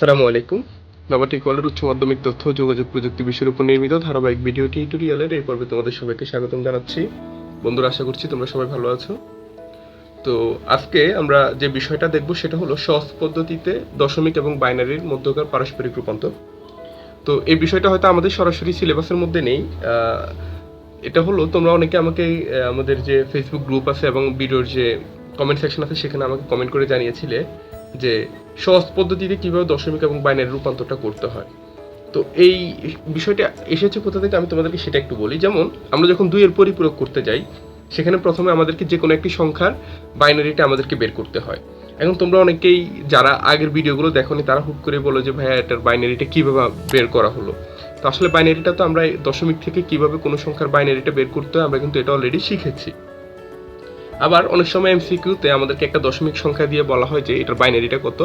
আসসালামু আলাইকুম। নবাটিক কলের উচ্চ মাধ্যমিক তথ্য যোগাযোগ প্রযুক্তি বিষয়ের উপর নির্মিত ধারাবাহিক ভিডিও টিউটোরিয়ালের এই পর্বে তোমাদের সবাইকে স্বাগতম জানাচ্ছি। বন্ধুরা, আশা করছি তোমরা সবাই ভালো আছো। তো আজকে আমরা যে বিষয়টা দেখব সেটা হলো সহজ পদ্ধতিতে দশমিক এবং বাইনারির মধ্যকার পারস্পরিক রূপান্তর। তো এই বিষয়টা হয়তো আমাদের সরাসরি সিলেবাসের মধ্যে নেই। এটা হলো তোমরা অনেকে আমাকে আমাদের যে ফেসবুক গ্রুপ আছে এবং ভিডিওর যে কমেন্ট সেকশন আছে, সেখানে আমাকে কমেন্ট করে জানিয়েছিলে যে সহজ পদ্ধতিতে কীভাবে দশমিক এবং বাইনারি রূপান্তরটা করতে হয়। তো এই বিষয়টা এসেছে কোথা থেকে আমি তোমাদেরকে সেটা একটু বলি। যেমন, আমরা যখন দুইয়ের পরিপূরক করতে যাই, সেখানে প্রথমে আমাদেরকে যে কোনো একটি সংখ্যার বাইনারিটা আমাদেরকে বের করতে হয়। এখন তোমরা অনেকেই যারা আগের ভিডিওগুলো দেখোনি, তারা হুট করে বলো যে, ভাইয়া, এটার বাইনারিটা কীভাবে বের করা হলো? তো আসলে বাইনারিটা তো আমরা দশমিক থেকে কীভাবে কোনো সংখ্যার বাইনারিটা বের করতে হয়, আমরা কিন্তু এটা অলরেডি শিখেছি। আবার অনেক সময় এমসিকিউতে আমাদেরকে একটা দশমিক সংখ্যা দিয়ে বলা হয় যে এটার বাইনারিটা কত,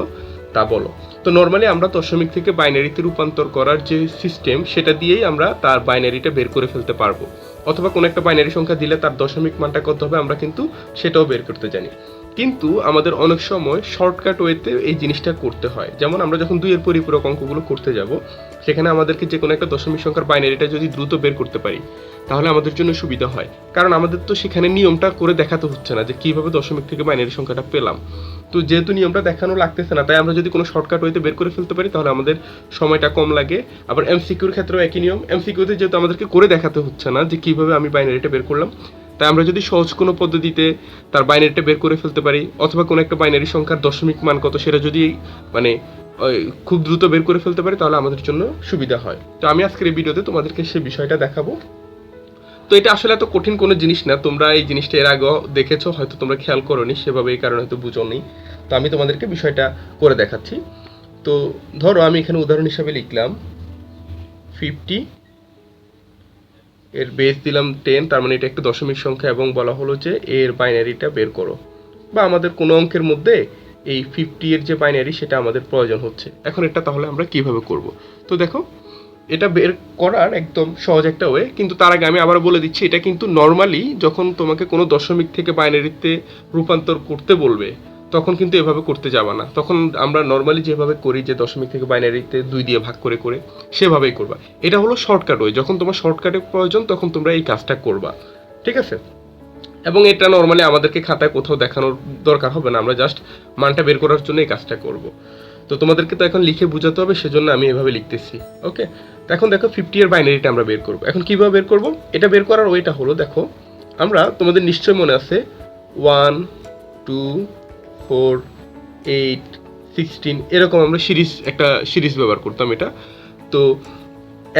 তা বলো। তো নর্মালি আমরা দশমিক থেকে বাইনারিতে রূপান্তর করার যে সিস্টেম সেটা দিয়েই আমরা তার বাইনারিটা বের করে ফেলতে পারব। অথবা কোনো একটা বাইনারি সংখ্যা দিলে তার দশমিক মানটা কত হবে, আমরা কিন্তু সেটাও বের করতে জানি। কিন্তু আমাদের অনেক সময় শর্টকাট ওয়েতে এই জিনিসটা করতে হয়। যেমন আমরা যখন দুইয়ের পরিপূরক অঙ্কগুলো করতে যাব, সেখানে আমাদেরকে যে কোনো একটা দশমিক সংখ্যার বাইনারিটা যদি দ্রুত বের করতে পারি তাহলে আমাদের জন্য সুবিধা হয়। কারণ আমাদের তো সেখানে নিয়মটা করে দেখাতে হচ্ছে না যে কীভাবে দশমিক থেকে বাইনারি সংখ্যাটা পেলাম। তো যেহেতু নিয়মটা দেখানো লাগতেছে না, তাই আমরা যদি কোনো শর্টকাট ওয়েতে বের করে ফেলতে পারি, তাহলে আমাদের সময়টা কম লাগে। আবার এমসিকিউর ক্ষেত্রেও একই নিয়ম। এমসিকিউতে যেহেতু আমাদেরকে করে দেখাতে হচ্ছে না যে কীভাবে আমি বাইনারিটা বের করলাম, তাই আমরা যদি সহজ কোনো পদ্ধতিতে তার বাইনারিটা বের করে ফেলতে পারি, অথবা কোনো একটা বাইনারি সংখ্যার দশমিক মান কত সেটা যদি মানে খুব দ্রুত বের করে ফেলতে পারি, তাহলে আমাদের জন্য সুবিধা হয়। তো আমি আজকের এই ভিডিওতে তোমাদেরকে সেই বিষয়টা দেখাবো। তো এটা আসলে এত কঠিন কোনো জিনিস না। তোমরা এই জিনিসটা এর আগেও দেখেছ, হয়তো তোমরা খেয়াল করোনি, সেভাবে এই কারণে হয়তো বুঝো নি তো আমি তোমাদেরকে বিষয়টা করে দেখাচ্ছি। তো ধরো আমি এখানে উদাহরণ হিসাবে লিখলাম ফিফটি এর বেস দিলাম টেন তার মানে এটা একটা দশমিক সংখ্যা এবং বলা হলো যে এর বাইনারিটা বের করো। বা আমাদের কোনো অঙ্কের মধ্যে এই ফিফটি এর যে বাইনারি সেটা আমাদের প্রয়োজন হচ্ছে। এখন এটা তাহলে আমরা কীভাবে করব? তো দেখো এটা বের করার একদম সহজ একটা ওয়ে কিন্তু তার আগে আমি আবার বলে দিচ্ছি, এটা কিন্তু নর্মালি যখন তোমাকে কোনো দশমিক থেকে বাইনারিতে রূপান্তর করতে বলবে, তখন কিন্তু এভাবে করতে যাবা না। তখন আমরা নর্মালি যেভাবে করি যে দশমিক থেকে বাইনারিতে দুই দিয়ে ভাগ করে করে, সেভাবেই করবা। এটা হলো শর্টকাট ওয়ে যখন তোমার শর্টকাটের প্রয়োজন, তখন তোমরা এই কাজটা করবা। ঠিক আছে? এবং এটা নর্মালি আমাদেরকে খাতায় কোথাও দেখানোর দরকার হবে না, আমরা জাস্ট মানটা বের করার জন্য এই কাজটা করব। তো তোমাদেরকে তো এখন লিখে বোঝাতে হবে, সেজন্য আমি এভাবে লিখতেছি ওকে এখন দেখো ফিফটি এর বাইনারিটা আমরা বের করব। এখন কীভাবে বের করব? এটা বের করার ওয়েটা হলো, দেখো, আমরা তোমাদের নিশ্চয় মনে আছে one two four eight sixteen এরকম আমরা সিরিজ একটা সিরিজ ব্যবহার করতাম এটা। তো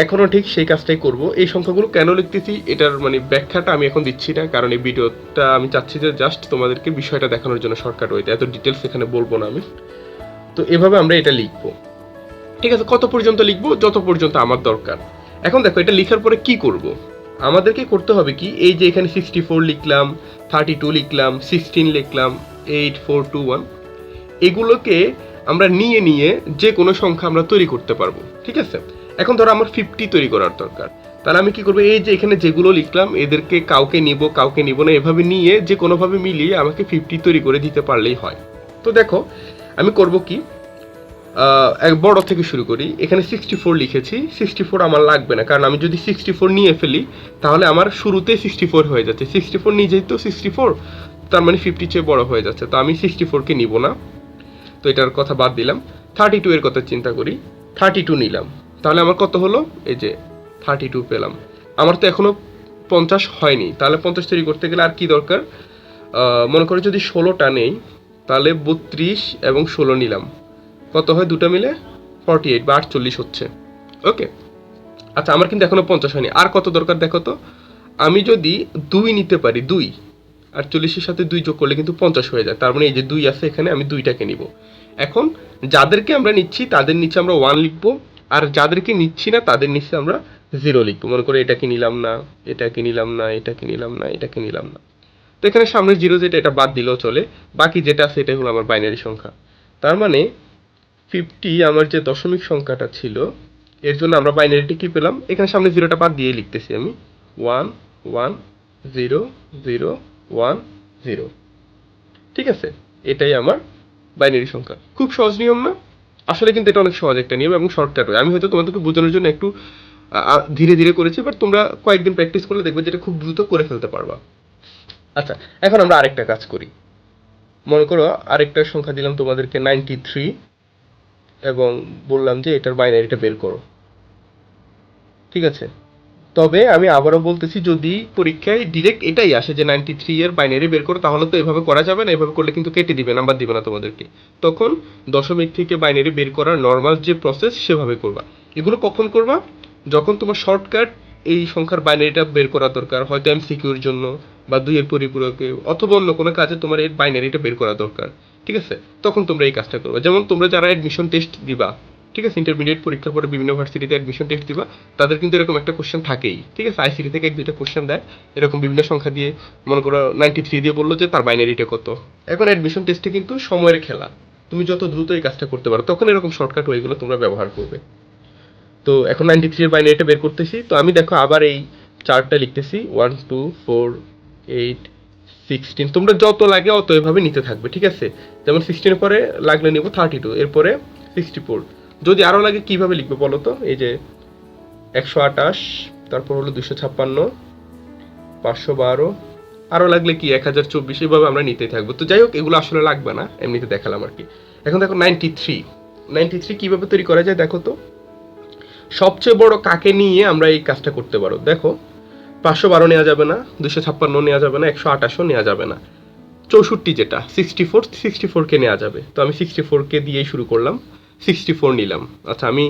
এখনও ঠিক সেই কাজটাই করব। এই সংখ্যাগুলো কেন লিখতেছি, এটার মানে ব্যাখ্যাটা আমি এখন দিচ্ছি না, কারণ এই ভিডিওটা আমি চাচ্ছি যে জাস্ট তোমাদেরকে বিষয়টা দেখানোর জন্য শর্টকাট হইতে এত ডিটেলস এখানে বলব না আমি। তো এভাবে আমরা এটা লিখব। ঠিক আছে, কত পর্যন্ত লিখব? যত পর্যন্ত আমার দরকার। এখন দেখো, এটা লেখার পরে কি করব? আমাদেরকে করতে হবে কি? এই যে এখানে সিক্সটি ফোর লিখলাম থার্টি টু লিখলাম সিক্সটিন লিখলাম এইট ফোর টু ওয়ান এগুলোকে আমরা নিয়ে নিয়ে যে কোনো সংখ্যা আমরা তৈরি করতে পারব, ঠিক আছে? এখন ধরো আমার ফিফটি তৈরি করার দরকার। তাহলে আমি কি করব? এই যে এখানে যেগুলো লিখলাম, এদেরকে কাউকে নিব কাউকে নিব না, এভাবে নিয়ে যে কোনোভাবে মিলিয়ে আমাকে ফিফটি তৈরি করে দিতে পারলেই হয়। তো দেখো, আমি করব কি? এক বড় থেকে শুরু করি। এখানে সিক্সটি ফোর লিখেছি। সিক্সটি ফোর আমার লাগবে না, কারণ আমি যদি সিক্সটি ফোর নিয়ে ফেলি, তাহলে আমার শুরুতে সিক্সটি ফোর হয়ে যাচ্ছে। সিক্সটি ফোর নিজেই তো সিক্সটি ফোর তার মানে ফিফটি চেয়ে বড় হয়ে যাচ্ছে। তো আমি সিক্সটি ফোরকে নিব না। তো এটার কথা বাদ দিলাম। থার্টি টু এর কথা চিন্তা করি। থার্টি টু নিলাম। তাহলে আমার কত হলো? এই যে থার্টি টু পেলাম। আমার তো এখনও পঞ্চাশ হয়নি। তাহলে পঞ্চাশ তৈরি করতে গেলে আর কি দরকার? মনে করো যদি ষোলোটা নেই, তাহলে বত্রিশ এবং ষোলো নিলাম। কত হয় দুটো মিলে? ফর্টি এইট বা আটচল্লিশ হচ্ছে। ওকে আচ্ছা আমার কিন্তু এখনও পঞ্চাশ হয়নি। আর কত দরকার দেখো তো? আমি যদি দুই নিতে পারি, দুই, আটচল্লিশের সাথে দুই যোগ করলে কিন্তু পঞ্চাশ হয়ে যায়। তার মানে এই যে দুই আছে এখানে, আমি দুইটাকে নিব। এখন যাদেরকে আমরা নিচ্ছি, তাদের নিচে আমরা ওয়ান লিখব। আর যাদেরকে নিচ্ছি না, তাদের নিচে আমরা জিরো লিখব। মনে করে এটাকে নিলাম না, এটাকে নিলাম না, এটাকে নিলাম না, এটাকে নিলাম না। তো এখানে সামনে জিরো যেটা, এটা বাদ দিলেও চলে। বাকি যেটা আছে, এটাই হলো আমার বাইনারি সংখ্যা। তার মানে ফিফটি আমার যে দশমিক সংখ্যাটা ছিল, এর জন্য আমরা বাইনারিটি কি পেলাম? এখানে সামনে জিরোটা বাদ দিয়ে লিখতেছি আমি। One one zero zero one zero ঠিক আছে? এটাই আমার বাইনারি সংখ্যা। খুব সহজ নিয়ম না? আসলে কিন্তু এটা অনেক সহজ একটা নিয়ম এবং শর্টকাট হয়। আমি হয়তো তোমাদেরকে বোঝানোর জন্য একটু ধীরে ধীরে করেছি বাট তোমরা কয়েকদিন প্র্যাকটিস করলে দেখবে যেটা খুব দ্রুত করে ফেলতে পারবা। আচ্ছা এখন আমরা আরেকটা কাজ করি। মনে করো আরেকটা সংখ্যা দিলাম তোমাদেরকে নাইনটি থ্রি এবং বললাম যে এটার বাইনারিটা বের করো। ঠিক আছে? তবে আমি আবারও বলতেছি, যদি পরীক্ষায় ডিরেক্ট এটাই আসে যে নাইনটি থ্রি এর বাইনারি বের করো, তাহলে তো এভাবে করা যাবে না, এভাবে করলে কিন্তু কেটে দিবে নাম্বার দিবে না তোমাদেরকে। তখন দশমিক থেকে বাইনারি বের করার নর্মাল যে প্রসেস সেভাবে করবা। এগুলো কখন করবা? যখন তোমার শর্টকাট এই সংখ্যার বাইনারিটা বের করা দরকার, হয়তো এম সিকিউর জন্য বা দুইয়ের পরিপূরকে, অথবা অন্য কোনো কাজে তোমার এর বাইনারিটা বের করা দরকার, ঠিক আছে? তখন তোমরা এই কাজটা করবে। যেমন তোমরা যারা অ্যাডমিশন টেস্ট দিবা, ঠিক আছে? ইন্টারমিডিয়েট পরীক্ষার পরে বিভিন্ন ভার্সিটিতে অ্যাডমিশন টেস্ট দিবা, তাদের কিন্তু এরকম একটা কোশ্চেন থাকেই, ঠিক আছে? আইসিটি থেকে এক দুইটা কোশ্চেন দেয়, এরকম বিভিন্ন সংখ্যা দিয়ে, মনে করো নাইনটি থ্রি দিয়ে বলল যে তার বাইনারিটা কত। এখন অ্যাডমিশন টেস্টে কিন্তু সময়ের খেলা। তুমি যত দ্রুত এই কাজটা করতে পারো, তখন এরকম শর্টকাট ওয়েগুলো তোমরা ব্যবহার করবে। তো এখন নাইনটি থ্রি বাইনারিটা বের করতেছি। তো আমি দেখো আবার এই চার্টটা লিখতেছি। One two four eight sixteen তোমরা যত লাগে অত এভাবে নিতে থাকবে, ঠিক আছে? যেমন সিক্সটিনের পরে লাগলে নিব থার্টি টু এরপরে সিক্সটি ফোর যদি আরও লাগে কীভাবে লিখবে বলো তো? এই যে একশো আঠাশ, তারপর হলো দুশো ছাপ্পান্ন, পাঁচশো বারো। আরও লাগলে কি এক হাজার চব্বিশ? এইভাবে আমরা নিতেই থাকব। তো যাই হোক, এগুলো আসলে লাগবে না, এমনিতে দেখালাম আর কি। এখন দেখো নাইনটি থ্রি নাইনটি থ্রি কীভাবে তৈরি করা যায় দেখো তো? সবচেয়ে বড় কাকে নিয়ে আমরা এই কাজটা করতে পারো? দেখো পাঁচশো বারো নেওয়া যাবে না দুশো ছাপ্পান্ন নেওয়া যাবে না, একশো আঠাশও নেওয়া যাবে না। চৌষট্টি যেটা সিক্সটি ফোর সিক্সটি ফোরকে নেওয়া যাবে। তো আমি সিক্সটি ফোরকে দিয়েই শুরু করলাম সিক্সটি ফোর নিলাম। আচ্ছা আমি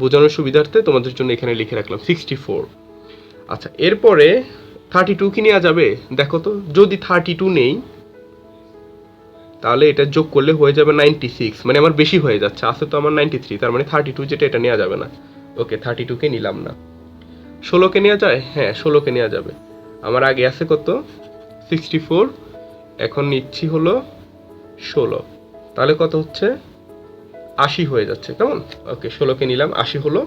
বোঝানোর সুবিধার্থে তোমাদের জন্য এখানে লিখে রাখলাম সিক্সটি ফোর আচ্ছা এরপরে থার্টি টু কি নেওয়া যাবে? দেখো তো, যদি থার্টি টু নেই, তাহলে এটা যোগ করলে হয়ে যাবে নাইনটি সিক্স মানে আমার বেশি হয়ে যাচ্ছে, আছে তো আমার নাইনটি থ্রি তার মানে থার্টি টু যেটা, এটা নেওয়া যাবে না। ওকে থার্টি টুকে নিলাম না। ষোলোকে নেওয়া যায়? হ্যাঁ ষোলোকে নেওয়া যাবে। আমার আগে আছে কত? Sixty four. এখন নিচ্ছি হলো ষোলো। তাহলে কত হচ্ছে? আশি হয়ে যাচ্ছে। কেমন? ওকে, ষোলোকে নিলাম। আশি হলো।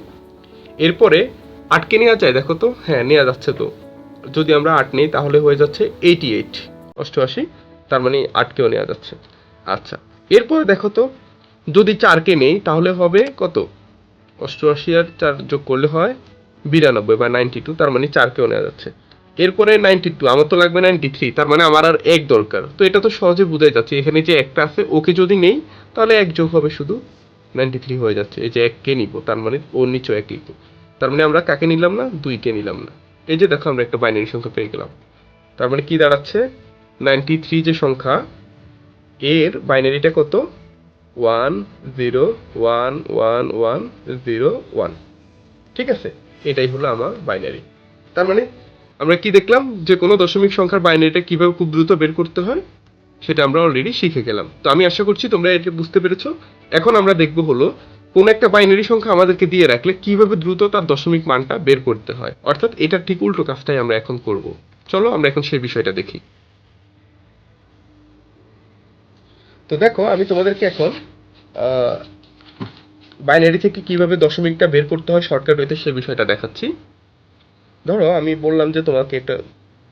এরপরে আটকে নেওয়া যায়, দেখো তো? হ্যাঁ নেওয়া যাচ্ছে তো। যদি আমরা আট নেই, তাহলে হয়ে যাচ্ছে এইটি এইট। অষ্টআশি, তার মানে আটকেও নেওয়া যাচ্ছে। আচ্ছা এরপরে দেখো তো, যদি চারকে নেই, তাহলে হবে কত? অষ্টআশি আর চার যোগ করলে হয় বিরানব্বই বা নাইনটি টু তার মানে চারকেও নেওয়া যাচ্ছে। এরপরে নাইনটি টু আমার তো লাগবে নাইনটি থ্রি তার মানে আমার আর এক দরকার। তো এটা তো সহজে বোঝাই যাচ্ছে, এখানে যে একটা আছে, ওকে যদি নেই, তাহলে এক যোগ হবে শুধু নাইনটি থ্রি হয়ে যাচ্ছে, এই যে এককে নিব, তার মানে ওর নিচেও এক লিখব তার মানে আমরা কাকে নিলাম না? দুইকে নিলাম না। এই যে দেখো, আমরা একটা বাইনারি সংখ্যা পেয়ে গেলাম। তার মানে কি দাঁড়াচ্ছে? নাইনটি থ্রি যে সংখ্যা, এর বাইনারিটা কত? One zero one one one zero one ঠিক আছে? এটাই হলো আমার বাইনারি তার মানে আমরা কি দেখলাম যে কোনো দশমিক সংখ্যার বাইনারিটা কীভাবে খুব দ্রুত বের করতে হয়, সেটা আমরা অলরেডি শিখে গেলাম। তো আমি আশা করছি তোমরা এটা বুঝতে পেরেছ। এখন আমরা দেখব হলো কোন একটা বাইনারি সংখ্যা আমাদেরকে দিয়ে রাখলে কীভাবে দ্রুত তার দশমিক মানটা বের করতে হয়। অর্থাৎ এটা ঠিক উল্টো কাজটাই আমরা এখন করব। চলো আমরা এখন সেই বিষয়টা দেখি। তো দেখো, আমি তোমাদেরকে এখন বাইনারি থেকে কীভাবে দশমিকটা বের করতে হয় শর্টকাট হইতে সে বিষয়টা দেখাচ্ছি। ধরো, আমি বললাম যে তোমাকে একটা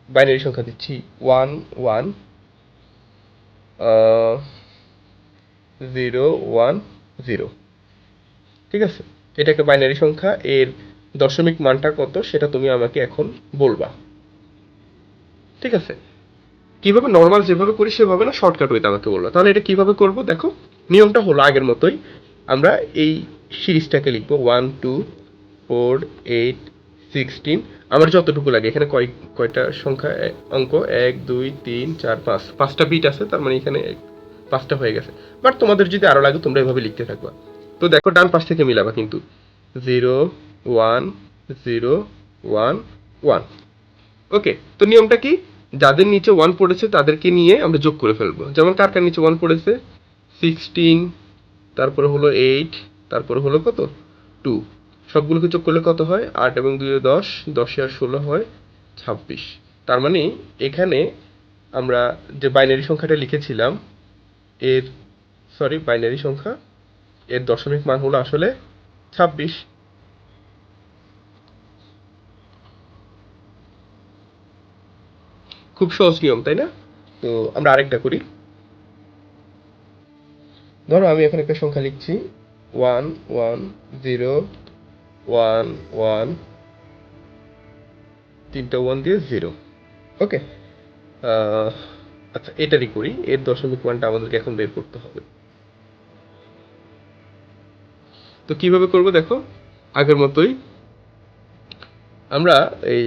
বাইনারি সংখ্যা দিচ্ছি। One one zero one zero ঠিক আছে? এটা একটা বাইনারি সংখ্যা। এর দশমিক মানটা কত সেটা তুমি আমাকে এখন বলবা। ঠিক আছে? কীভাবে নর্মাল যেভাবে করি সেভাবে না শর্টকাট ওয়েতে আমাকে বলবা। তাহলে এটা কীভাবে করব? দেখো, নিয়মটা হলো আগের মতোই। আমরা এই সিরিজটাকে লিখব one, two, four, eight, sixteen. আমার যতটুকু লাগে, এখানে কয়, কয়টা সংখ্যা অঙ্ক? এক, দুই, তিন, চার, পাঁচ। পাঁচটা বিট আছে, তার মানে এখানে পাঁচটা হয়ে গেছে। বাট তোমাদের যদি আরও লাগে, তোমরা এভাবে লিখতে থাকবা। তো দেখো, ডান পাশ থেকে মিলাবা কিন্তু। Zero, one zero, one one. Okay, তো নিয়মটা কি? যাদের নিচে ওয়ান পড়েছে, তাদেরকে নিয়ে আমরা যোগ করে ফেলব। যেমন কার কার নিচে ওয়ান পড়েছে? সিক্সটিন তারপরে হলো এইট তারপরে হলো কত? টু সবগুলোকে যোগ করলে কত হয়? আট এবং দুই দশ, দশে আর ষোলো হয় ছাব্বিশ। তার মানে এখানে আমরা যে বাইনারি সংখ্যাটা লিখেছিলাম, এর সরি বাইনারি সংখ্যা, এর দশমিক মান হলো আসলে ছাব্বিশ। খুব সহজ নিয়ম, তাই না? তো আমরা আরেকটা করি। ধরো আমি এখন একটা সংখ্যা লিখছি। One one, zero, one one, তিনটা ওয়ান দিয়ে জিরো। ওকে। আচ্ছা এটারই করি। এর দশমিক মানটা আমাদেরকে এখন বের করতে হবে। তো কীভাবে করব দেখো? আগের মতোই আমরা এই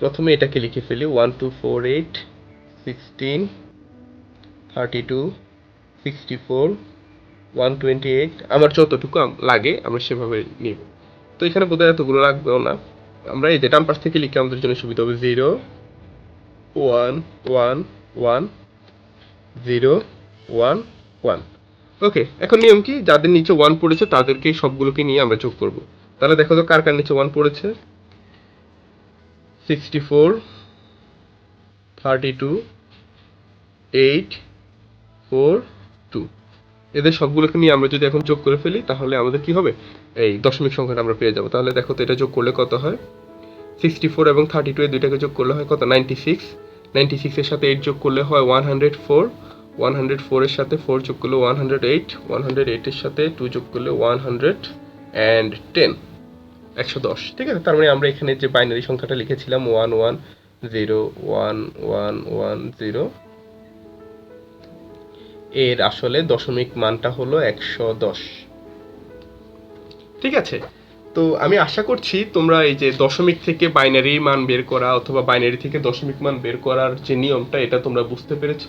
প্রথমে এটাকে লিখে ফেলি। One, two, four, eight, sixteen, thirty two sixty four one twenty eight আমার যতটুকু লাগে আমরা সেভাবে নিব। তো এখানে বোধহয় এতগুলো লাগবেও না। আমরা এই যে ডান পাশ থেকে লিখে আমাদের জন্য সুবিধা হবে zero one one one zero one one okay এখন নিয়ম কি? যাদের নিচে ওয়ান পড়েছে তাদেরকে সবগুলোকে নিয়ে আমরা যোগ করব। তাহলে দেখো তো কার কার নিচে ওয়ান পড়েছে? Sixty four thirty two eight four two এদের সবগুলোকে নিয়ে আমরা যদি এখন যোগ করে ফেলি, তাহলে আমাদের কি হবে? এই দশমিক সংখ্যাটা আমরা পেয়ে যাব। তাহলে দেখো তো এটা যোগ করলে কত হয়? সিক্সটি ফোর এবং থার্টি টু এই দুইটাকে যোগ করলে হয় কত? নাইনটি সিক্স নাইনটি সিক্সের সাথে এইট যোগ করলে হয় one hundred four one hundred ফোরের সাথে ফোর যোগ করলে one hundred eight one hundred এইটের সাথে টু যোগ করলে ওয়ান হান্ড্রেড অ্যান্ড টেন একশো দশ। ঠিক আছে? তার মানে আমরা এখানে যে বাইনারি সংখ্যাটা লিখেছিলাম one one zero one one one zero এর আসলে দশমিক মানটা হলো একশো দশ। ঠিক আছে। তো আমি আশা করছি তোমরা এই যে দশমিক থেকে বাইনারি মান বের করা অথবা বাইনারি থেকে দশমিক মান বের করার যে নিয়মটা, এটা তোমরা বুঝতে পেরেছ।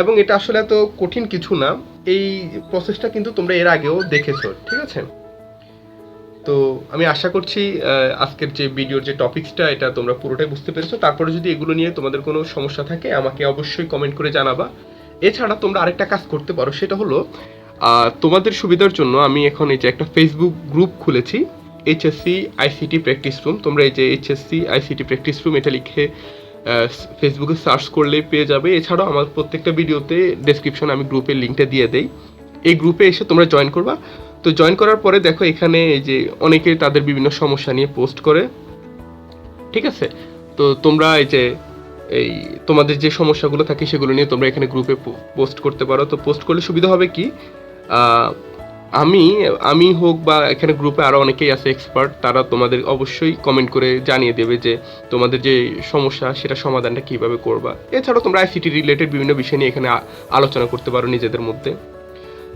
এবং এটা আসলে এত কঠিন কিছু না, এই প্রসেসটা কিন্তু তোমরা এর আগেও দেখেছ, ঠিক আছে? তো আমি আশা করছি আজকের যে ভিডিওর যে টপিকসটা এটা তোমরা পুরোটাই বুঝতে পেরেছ। তারপরে যদি এগুলো নিয়ে তোমাদের কোনো সমস্যা থাকে, আমাকে অবশ্যই কমেন্ট করে জানাবা। এছাড়া তোমরা আরেকটা কাজ করতে পারো, সেটা হলো তোমাদের সুবিধার জন্য আমি এখন এই যে একটা ফেসবুক গ্রুপ খুলেছি এইচএসসি আইসিটি প্র্যাকটিস রুম তোমরা এই যে এইচএসসি আইসিটি প্র্যাকটিস রুম এটা লিখে ফেসবুকে সার্চ করলেই পেয়ে যাবে। এছাড়াও আমার প্রত্যেকটা ভিডিওতে ডেসক্রিপশন আমি গ্রুপের লিঙ্কটা দিয়ে দেই। এই গ্রুপে এসে তোমরা জয়েন করবা। তো জয়েন করার পরে দেখো এখানে এই যে অনেকে তাদের বিভিন্ন সমস্যা নিয়ে পোস্ট করে। ঠিক আছে? তো তোমরা এই যে এই তোমাদের যে সমস্যাগুলো থাকে সেগুলো নিয়ে তোমরা এখানে গ্রুপে পোস্ট করতে পারো। তো পোস্ট করলে সুবিধা হবে কি? আমি আমি হোক বা এখানে গ্রুপে আরও অনেকেই আছে এক্সপার্ট তারা তোমাদের অবশ্যই কমেন্ট করে জানিয়ে দেবে যে তোমাদের যে সমস্যা, সেটা সমাধানটা কীভাবে করবা। এছাড়াও তোমরা আইসিটি রিলেটেড বিভিন্ন বিষয় নিয়ে এখানে আলোচনা করতে পারো নিজেদের মধ্যে।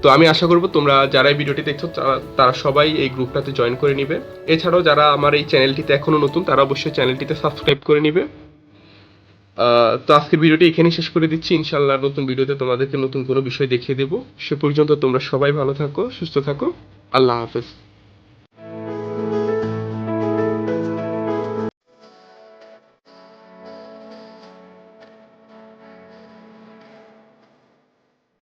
তো আমি আশা করব তোমরা যারা এই ভিডিওটি দেখছ তারা- সবাই এই গ্রুপটাতে জয়েন করে নিবে। এছাড়াও যারা আমার এই চ্যানেলটিতে এখনও নতুন, তারা অবশ্যই চ্যানেলটিতে সাবস্ক্রাইব করে নিবে। তো আজকের ভিডিওটি এখানেই শেষ করে দিচ্ছি। ইনশাল্লাহ নতুন ভিডিওতে তোমাদেরকে নতুন কোনো বিষয় দেখিয়ে দেবো। সে পর্যন্ত তোমরা সবাই ভালো থাকো, সুস্থ থাকো। আল্লাহ হাফেজ।